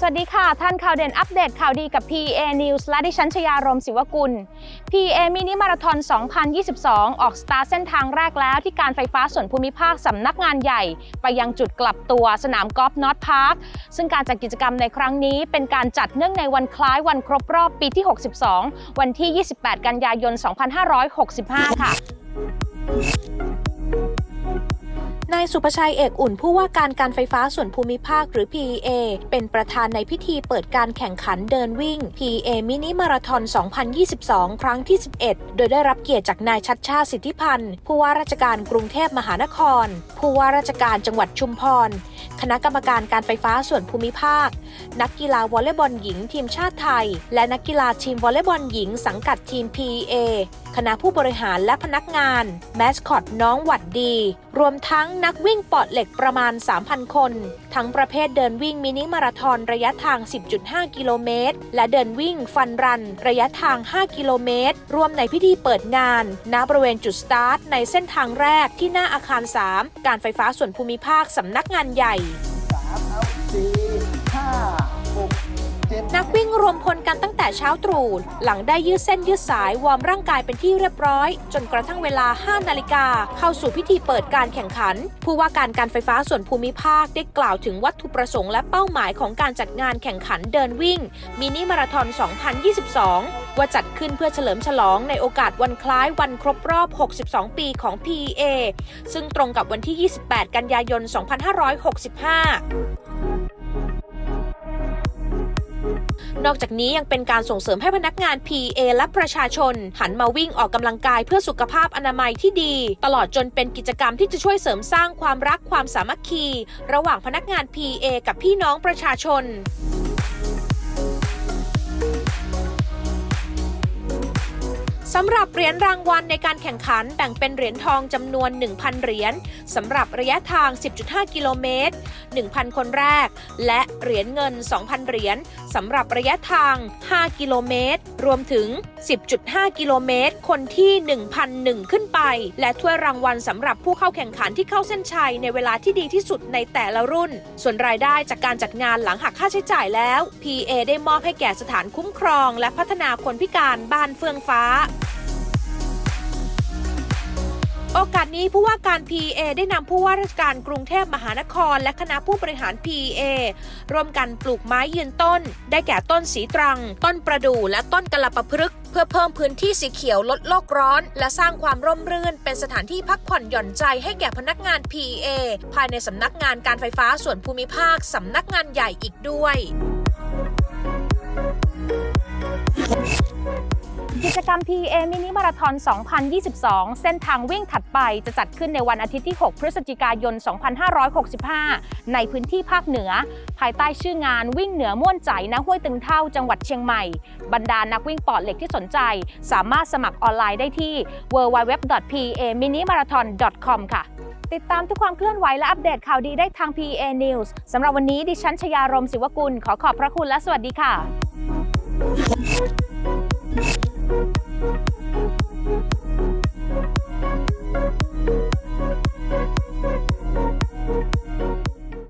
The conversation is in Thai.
สวัสดีค่ะ ท่านข่าวเด่นอัปเดตข่าวดีกับ PA News และดิฉันชยารมศิวกุล PA มินิมาราทอน 2022 ออกสตาร์ทเส้นทางแรกแล้วที่การไฟฟ้าส่วนภูมิภาคสำนักงานใหญ่ ไปยังจุดกลับตัวสนามกอล์ฟนอตพาร์ค ซึ่งการจัดกิจกรรมในครั้งนี้ เป็นการจัดเนื่องในวันคล้ายวันครบรอบปีที่ 62 วันที่ 28 กันยายน 2565 ค่ะายสุภชัยเอกอุ่นผู้ว่าการการไฟฟ้าส่วนภูมิภาคหรือ PEA เป็นประธานในพิธีเปิดการแข่งขันเดินวิ่ง PEA มินิมาราทอน 2022 ครั้งที่ 11 โดยได้รับเกียรติจากนายชัดชาติสิทธิพันธ์ ผู้ว่าราชการกรุงเทพมหานคร ผู้ว่าราชการจังหวัดชุมพร คณะกรรมการการไฟฟ้าส่วนภูมิภาค นักกีฬาวอลเลย์บอลหญิงทีมชาติไทย และนักกีฬาทีมวอลเลย์บอลหญิงสังกัดทีม PEA คณะผู้บริหารและพนักงาน แมสคอตน้องหวัดดี รวมทั้งนักวิ่งปอดเหล็กประมาณ 3,000 คน ทั้งประเภทเดินวิ่งมินิมาราทอนระยะทาง 10.5 กิโลเมตร และเดินวิ่งฟันรัน ระยะทาง 5 กิโลเมตร รวมในพิธีเปิดงาน ณ บริเวณจุดสตาร์ทในเส้นทางแรกที่หน้าอาคาร 3 การไฟฟ้าส่วนภูมิภาคสำนักงานใหญ่3 4 5 นักวิ่งรวมพลกันตั้งแต่เช้าตรู่หลังได้ยืดเส้นยืดสายวอร์มร่างกายเป็นที่เรียบร้อย จนกระทั่งเวลา 5 นาฬิกา เข้าสู่พิธีเปิดการแข่งขัน ผู้ว่าการการไฟฟ้าส่วนภูมิภาคได้กล่าวถึงวัตถุประสงค์และเป้าหมายของการจัดงานแข่งขันเดินวิ่ง มินิมาราทอน 2022 ว่าจัดขึ้นเพื่อเฉลิมฉลองในโอกาสวันคล้ายวันครบรอบ 62 ปีของ PEA ซึ่งตรงกับวันที่ 28 กันยายน 2565 นอกจากนี้ยังเป็นการส่งเสริมให้พนักงาน PA และประชาชน หันมาวิ่งออกกำลังกายเพื่อสุขภาพอนามัยที่ดี ตลอดจนเป็นกิจกรรมที่จะช่วยเสริมสร้างความรักความสามัคคี ระหว่างพนักงาน PA กับพี่น้องประชาชน สำหรับเหรียญรางวัลในการแข่งขันแบ่งเป็นเหรียญทองจำนวน 1,000 เหรียญสำหรับระยะทาง 10.5 กิโลเมตร 1,000 คนแรก และเหรียญเงิน 2,000 เหรียญสำหรับระยะทาง 5 กิโลเมตร รวมถึง 10.5 กิโลเมตร คนที่ 1,001 ขึ้นไป และถ้วยรางวัลสำหรับผู้เข้าแข่งขันที่เข้าเส้นชัยในเวลาที่ดีที่สุดในแต่ละรุ่น ส่วนรายได้จากการจัดงานหลังหักค่าใช้จ่ายแล้ว PA ได้มอบให้แก่สถานคุ้มครอง และพัฒนาคนพิการบ้านเฟื่องฟ้า โอกาสนี้ผู้ว่าการ PA ได้นำผู้ว่าราชการกรุงเทพมหานคร และคณะผู้บริหาร PA ร่วมกันปลูกไม้ยืนต้น ได้แก่ต้นสีตรัง ต้นประดู่และต้นกะละปะพฤกษ์เพื่อเพิ่มพื้นที่สีเขียวลดโลกร้อน และสร้างความร่มรื่น เป็นสถานที่พักผ่อนหย่อนใจให้แก่พนักงาน PA ภายในสำนักงานการไฟฟ้าส่วนภูมิภาคสำนักงานใหญ่อีกด้วย กิจกรรม PA มินิมาราทอน 2022 เส้นทางวิ่งถัดไปจะจัดขึ้นในวันอาทิตย์ที่ 6 พฤศจิกายน 2565 ในพื้นที่ภาคเหนือ ภายใต้ชื่องานวิ่งเหนือม่วนใจณห้วยตึงเท่าจังหวัดเชียงใหม่ บรรดานักวิ่งปอดเหล็กที่สนใจ สามารถสมัครออนไลน์ได้ที่ www.paminimarathon.com ค่ะติดตามทุกความเคลื่อนไหวและอัปเดตข่าวดีได้ทาง PA News สำหรับวันนี้ดิฉันชยารมศิวกุล ขอขอบพระคุณและสวัสดีค่ะ